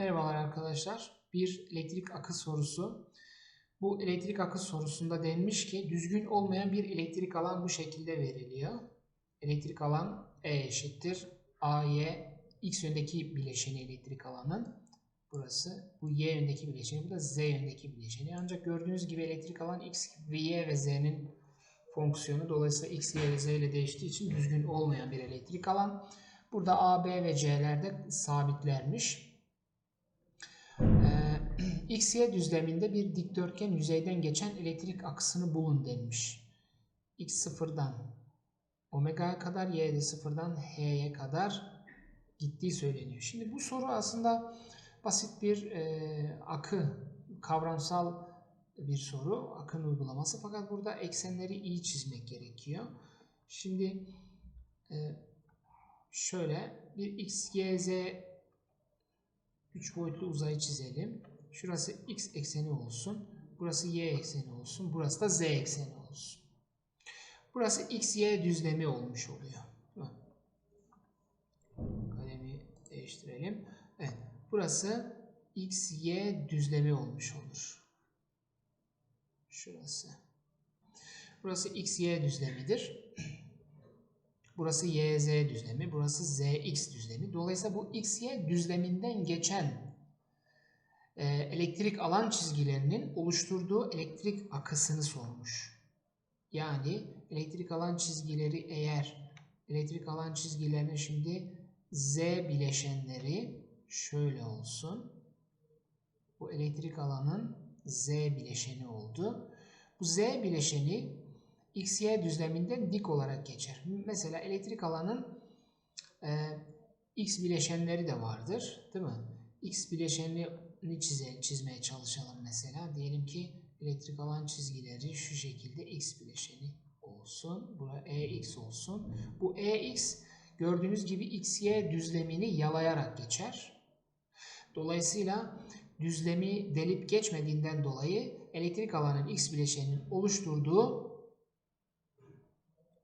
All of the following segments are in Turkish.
Merhabalar arkadaşlar. Bir elektrik akı sorusu. Bu elektrik akı sorusunda denmiş ki düzgün olmayan bir elektrik alan bu şekilde veriliyor. Elektrik alan E eşittir AY X yöndeki bileşeni elektrik alanın. Burası bu Y yöndeki bileşeni, bu da Z yöndeki bileşeni. Ancak gördüğünüz gibi elektrik alan X Y ve Z'nin fonksiyonu. Dolayısıyla X, Y ve Z ile değiştiği için düzgün olmayan bir elektrik alan. Burada A, B ve C'lerde sabitlermiş. Ee, X, Y düzleminde bir dikdörtgen yüzeyden geçen elektrik akısını bulun denmiş. X sıfırdan omega'ya kadar, Y de sıfırdan H'ye kadar gittiği söyleniyor. Şimdi bu soru aslında basit bir e, akı, kavramsal bir soru. Akın uygulaması. Fakat burada eksenleri iyi çizmek gerekiyor. Şimdi e, şöyle bir x, y, z 3 boyutlu uzayı çizelim. Şurası x ekseni olsun. Burası y ekseni olsun. Burası da z ekseni olsun. Burası x, y düzlemi olmuş oluyor. Kalemi değiştirelim. Evet. Burası x, y düzlemi olmuş olur. Şurası. Burası x, y düzlemidir. Burası y, z düzlemi. Burası z, x düzlemi. Dolayısıyla bu x, y düzleminden geçen elektrik alan çizgilerinin oluşturduğu elektrik akısını sormuş. Yani elektrik alan çizgileri eğer elektrik alan çizgilerinin şimdi z bileşenleri şöyle olsun. Bu elektrik alanın z bileşeni oldu. Bu z bileşeni x, y düzleminden dik olarak geçer. Mesela elektrik alanın e, x bileşenleri de vardır. Değil mi? x bileşenini çize, çizmeye çalışalım mesela. Diyelim ki elektrik alan çizgileri şu şekilde x bileşeni olsun. Buraya ex olsun. Bu ex gördüğünüz gibi x, y düzlemini yalayarak geçer. Dolayısıyla düzlemi delip geçmediğinden dolayı elektrik alanın x bileşeninin oluşturduğu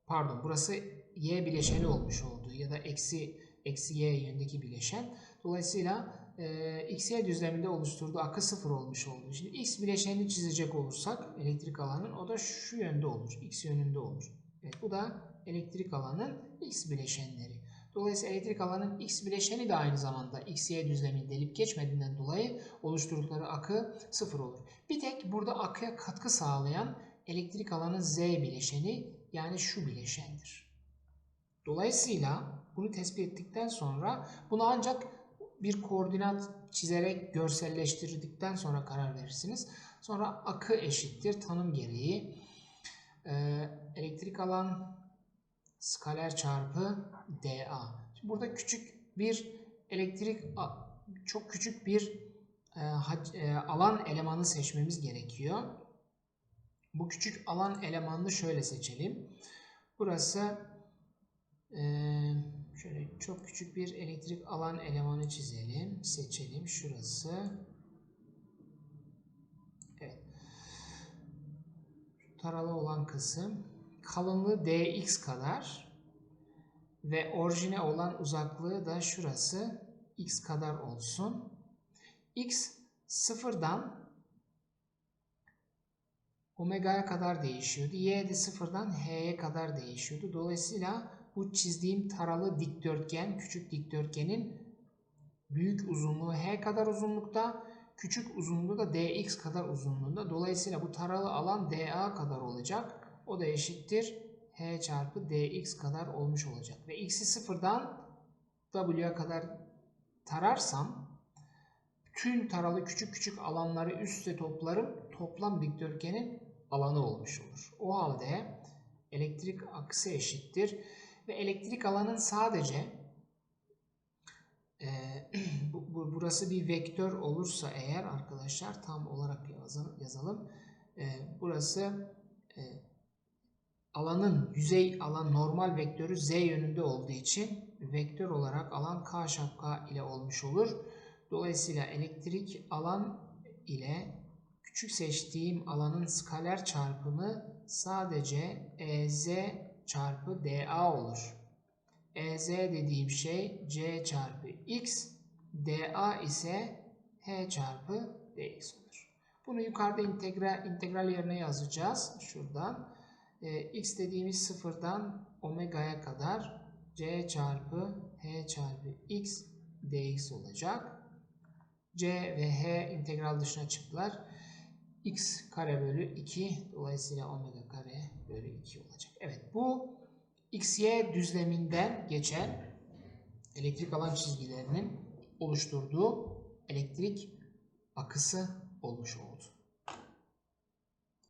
pardon burası y bileşeni olmuş oldu ya da eksi eksi y yöndeki bileşen. Dolayısıyla e, x y düzleminde oluşturduğu akı sıfır olmuş oldu. Şimdi x bileşenini çizecek olursak elektrik alanın o da şu yönde olur. x yönünde olur. Evet, bu da elektrik alanın x bileşenleri. Dolayısıyla elektrik alanın x bileşeni de aynı zamanda x, y düzlemini delip geçmediğinden dolayı oluşturdukları akı sıfır olur. Bir tek burada akıya katkı sağlayan elektrik alanın z bileşeni yani şu bileşendir. Dolayısıyla bunu tespit ettikten sonra bunu ancak bir koordinat çizerek görselleştirdikten sonra karar verirsiniz. Sonra akı eşittir tanım gereği e, elektrik alan skaler çarpı dA. Şimdi burada küçük bir elektrik çok küçük bir e, e, alan elemanı seçmemiz gerekiyor. Bu küçük alan elemanını şöyle seçelim. Burası e, şöyle çok küçük bir elektrik alan elemanı çizelim. Seçelim. Şurası. Evet. Şu taralı olan kısım kalınlığı dx kadar ve orijine olan uzaklığı da şurası x kadar olsun. x sıfırdan omega'ya kadar değişiyordu. Y de sıfırdan h'ye kadar değişiyordu. Dolayısıyla bu çizdiğim taralı dikdörtgen, küçük dikdörtgenin büyük uzunluğu h kadar uzunlukta, küçük uzunluğu da dx kadar uzunluğunda. Dolayısıyla bu taralı alan dA kadar olacak. O da eşittir h çarpı dx kadar olmuş olacak. Ve x'i sıfırdan w'ye kadar tararsam tüm taralı küçük küçük alanları üstte toplarım. Toplam dikdörtgenin alanı olmuş olur. O halde elektrik aksı eşittir. Ve elektrik alanın sadece e, bu, bu, burası bir vektör olursa eğer arkadaşlar tam olarak yazalım. yazalım e, burası e, alanın yüzey alan normal vektörü z yönünde olduğu için vektör olarak alan k şapka ile olmuş olur. Dolayısıyla elektrik alan ile küçük seçtiğim alanın skaler çarpımı sadece EZ çarpı DA olur. EZ dediğim şey C çarpı X, DA ise h çarpı dx olur. Bunu yukarıda integral, integral yerine yazacağız. Şuradan. E, x dediğimiz sıfırdan omega'ya kadar c çarpı h çarpı x dx olacak. c ve h integral dışına çıktılar. X kare bölü 2 dolayısıyla omega kare bölü 2 olacak. Evet bu xy düzleminden geçen elektrik alan çizgilerinin oluşturduğu elektrik akısı olmuş oldu.